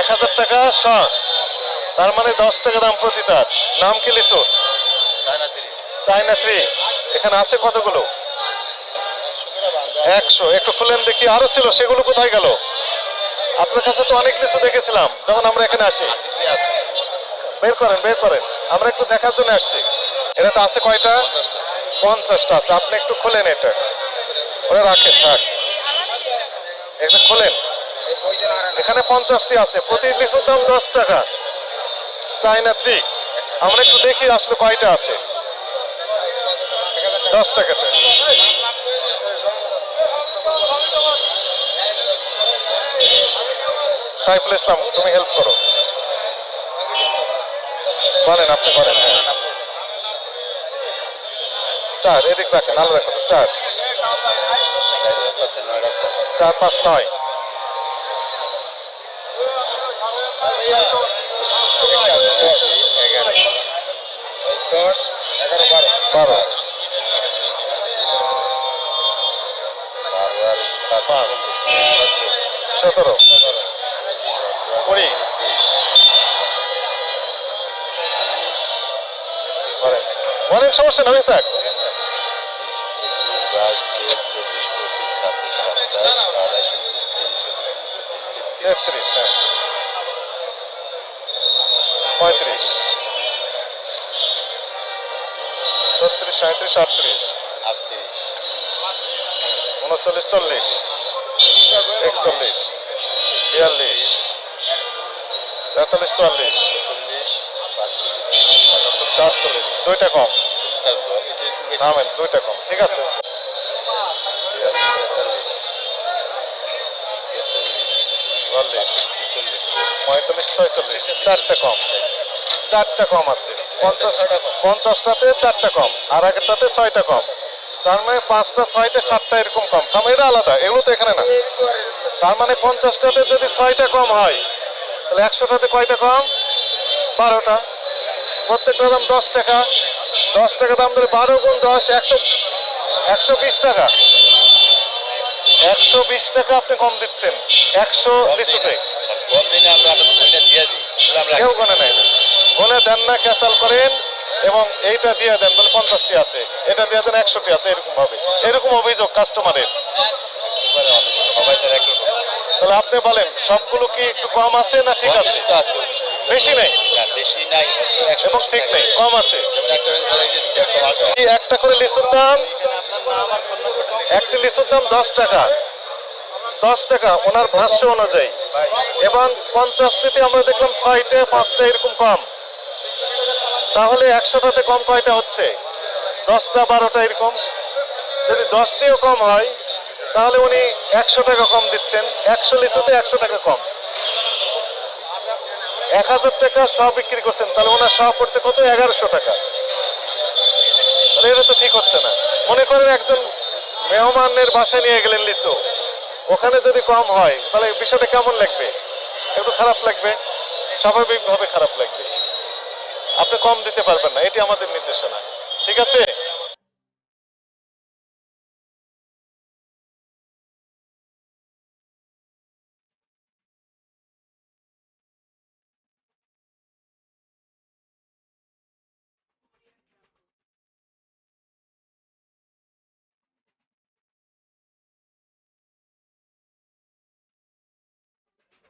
এক হাজার টাকা শ তার মানে দশ টাকা দাম প্রতিটার নাম কি লিচু? চাইনা থ্রি এখানে আছে কতগুলো? একশো। একটু খুলেন দেখি। আরও ছিল সেগুলো কোথায় গেল? আপনার কাছে তো অনেক লিচু দেখেছিলাম। যখন আমরা এখানে আসি। বের করেন বের করেন। আমরা একটু দেখার জন্য আসছি। এটা তো আছে কয়টা? পঞ্চাশটা আছে। আপনি একটু খোলেন এটা। ওরা রাখেন থাক। এটা খোলেন। এখানে পঞ্চাশটি আছে। প্রতি লিচুর দাম দশ টাকা। চাইনা থ্রি আমরা একটু দেখি আসলে কয়টা আছে। দশ টাকাতে। সাইফুল ইসলাম, তুমি হেল্প করো। বলেন, আপনি বলেন। চার, এদিক রাখেন, আলাদা করুন চার। চার পাঁচ নয়। দশ বলেন সমস্যা নয় থাক বাইশ তেত্রিশ হ্যাঁ পঁয়ত্রিশ ছত্রিশ সাঁত্রিশ আটত্রিশ আটত্রিশ উনচল্লিশ চল্লিশ একচল্লিশ বিয়াল্লিশ তেতাল্লিশ চুয়াল্লিশ সাতচল্লিশ আটচল্লিশ দুইটা কম থামেন দুইটা কম ঠিক আছে? চুয়াল্লিশ পঁয়তাল্লিশ ছয়চল্লিশ। চারটা কম। চারটা কম আছে। পঞ্চাশ পঞ্চাশটাতে চারটা কম। আর আগেরটাতে ছয়টা কম। তার মানে পাঁচটা ছয়টা সাতটা এরকম কম। এটা আলাদা। এগুলো তো এখানে না। তার মানে পঞ্চাশটাতে যদি ছয়টা কম হয় তাহলে একশোটাতে কয়টা কম? বারোটা। প্রত্যেকটা দাম দশ টাকা। দশ টাকা দাম ধরে বারো গুণ দশ একশো একশো বিশ টাকা। একশো বিশ টাকা আপনি কম দিচ্ছেন। একশো লিচুতে কম দিনে আমরা আমরা দিয়ে দিই। কেউ গনে নেয় না গনে দেন না ক্যাসাল করেন এবং এইটা দিয়ে দেন বলে পঞ্চাশটি আছে। এটা দিয়ে দেন একশোটি আছে এরকম ভাবে এরকম অভিযোগ কাস্টমারের তাহলে আপনি বলেন সবগুলো কি একটু কম আছে না ঠিক আছে? বেশি নেই। বেশি নাই এবং ঠিক নেই কম আছে। একটা করে লিচুর দাম একটি লিচুর দাম দশ টাকা। দশ টাকা, ওনার ভাষ্য অনুযায়ী। এবং পঞ্চাশটিতে আমরা দেখলাম ছয়টা, পাঁচটা এরকম কম। তাহলে একশোটাতে কম কয়টা হচ্ছে? দশটা, বারোটা এরকম। যদি দশটিও কম হয়, তাহলে উনি একশো টাকা কম দিচ্ছেন। একশো লিচুতে একশো টাকা কম। এক হাজার টাকা সব বিক্রি করছেন। তাহলে ওনার সব পড়ছে কত? এগারোশো টাকা। তাহলে এটা তো ঠিক করেন একজন মেহমানের বাসায় নিয়ে গেলেন লিচু। ওখানে যদি কম হয়, তাহলে বিষয়টা কেমন লাগবে? একটু খারাপ লাগবে? স্বাভাবিকভাবে খারাপ লাগবে। আপনি কম দিতে পারবেন না, এটি আমাদের নির্দেশনা। ঠিক আছে?